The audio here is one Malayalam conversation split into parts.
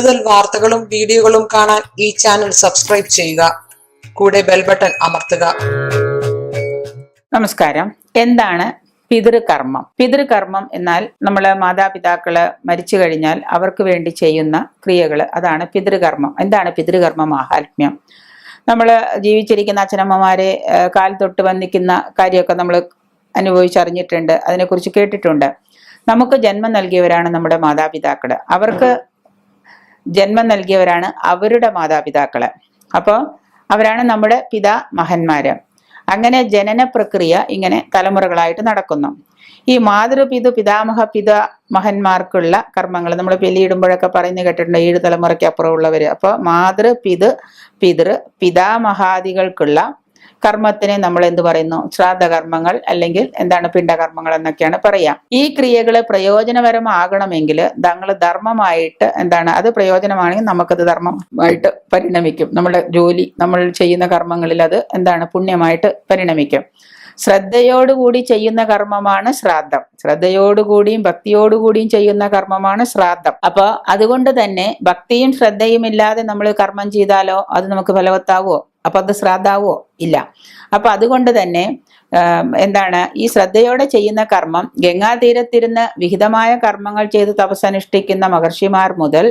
കൂടുതൽ വാർത്തകളും വീഡിയോകളും കാണാൻ ഈ ചാനൽ സബ്സ്ക്രൈബ് ചെയ്യുക. കൂടെ ബെൽ ബട്ടൺ അമർത്തുക. നമസ്കാരം. എന്താണ് പിതൃകർമ്മം? പിതൃകർമ്മം എന്നാൽ നമ്മളെ മാതാപിതാക്കൾ മരിച്ചു കഴിഞ്ഞാൽ അവർക്ക് വേണ്ടി ചെയ്യുന്ന ക്രിയകൾ അതാണ് പിതൃകർമ്മം. എന്താണ് പിതൃകർമ്മ? മാഹാത്മ്യം നമ്മൾ ജീവിച്ചിരിക്കുന്ന അച്ഛനമ്മമാരെ കാൽ തൊട്ട് വന്നിക്കുന്ന കാര്യമൊക്കെ നമ്മൾ അനുഭവിച്ചറിഞ്ഞിട്ടുണ്ട്. അതിനെക്കുറിച്ച് കേട്ടിട്ടുണ്ട്. നമുക്ക് ജന്മം നൽകിയവരാണ് നമ്മുടെ മാതാപിതാക്കൾ അവർക്ക് ജന്മം നൽകിയവരാണ് അവരുടെ മാതാപിതാക്കൾ. അപ്പോൾ അവരാണ് നമ്മുടെ പിതാ മഹന്മാര് അങ്ങനെ ജനന പ്രക്രിയ ഇങ്ങനെ തലമുറകളായിട്ട് നടക്കുന്നു. ഈ മാതൃപിതു പിതാമഹ പിത മഹന്മാർക്കുള്ള കർമ്മങ്ങൾ നമ്മൾ ബലിയിടുമ്പോഴൊക്കെ പറയുന്നു കേട്ടിട്ടുണ്ട് ഏഴ് തലമുറയ്ക്ക് അപ്പുറമുള്ളവര്. അപ്പോൾ മാതൃ പിതൃ പിതൃ പിതാമഹാദികൾക്കുള്ള കർമ്മത്തിനെ നമ്മൾ എന്ത് പറയുന്നു? ശ്രാദ്ധകർമ്മങ്ങൾ അല്ലെങ്കിൽ എന്താണ് പിണ്ടകർമ്മങ്ങൾ എന്നൊക്കെയാണ് പറയാം. ഈ ക്രിയകൾ പ്രയോജനപരമാകണമെങ്കിൽ തങ്ങൾ ധർമ്മമായിട്ട് എന്താണ് അത് പ്രയോജനമാണെങ്കിൽ നമുക്കത് ധർമ്മമായിട്ട് പരിണമിക്കും. നമ്മുടെ ജോലി നമ്മൾ ചെയ്യുന്ന കർമ്മങ്ങളിൽ അത് എന്താണ് പുണ്യമായിട്ട് പരിണമിക്കും. ശ്രദ്ധയോടുകൂടി ചെയ്യുന്ന കർമ്മമാണ് ശ്രാദ്ധം. ശ്രദ്ധയോടുകൂടിയും ഭക്തിയോടുകൂടിയും ചെയ്യുന്ന കർമ്മമാണ് ശ്രാദ്ധം. അപ്പൊ അതുകൊണ്ട് തന്നെ ഭക്തിയും ശ്രദ്ധയും ഇല്ലാതെ നമ്മൾ കർമ്മം ചെയ്താലോ അത് നമുക്ക് ഫലവത്താവോ അപ്പൊ അത് ശ്രാദ്ധാവോ ഇല്ല. അപ്പൊ അതുകൊണ്ട് തന്നെ എന്താണ് ഈ ശ്രദ്ധയോടെ ചെയ്യുന്ന കർമ്മം ഗംഗാതീരത്തിരുന്ന് വിഹിതമായ കർമ്മങ്ങൾ ചെയ്ത് തപസ്സനുഷ്ഠിക്കുന്ന മഹർഷിമാർ മുതൽ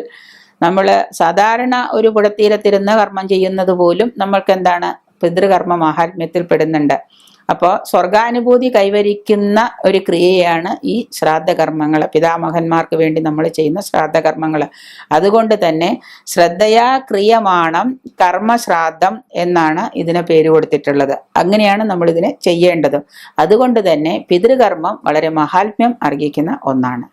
നമ്മൾ സാധാരണ ഒരു പുഴത്തീരത്തിരുന്ന് കർമ്മം ചെയ്യുന്നത് പോലും നമ്മൾക്ക് എന്താണ് പിതൃകർമ്മ മാഹാത്മ്യത്തിൽ പെടുന്നുണ്ട്. അപ്പോൾ സ്വർഗാനുഭൂതി കൈവരിക്കുന്ന ഒരു ക്രിയയാണ് ഈ ശ്രാദ്ധകർമ്മങ്ങൾ പിതാമഹന്മാർക്ക് വേണ്ടി നമ്മൾ ചെയ്യുന്ന ശ്രാദ്ധകർമ്മങ്ങൾ അതുകൊണ്ട് തന്നെ ശ്രദ്ധയാ ക്രിയമാണം കർമ്മശ്രാദ്ധം എന്നാണ് ഇതിന് പേര് കൊടുത്തിട്ടുള്ളത്. അങ്ങനെയാണ് നമ്മൾ ഇതിനെ ചെയ്യേണ്ടത്. അതുകൊണ്ട് തന്നെ പിതൃകർമ്മം വളരെ മഹാത്മ്യം അർഹിക്കുന്ന ഒന്നാണ്.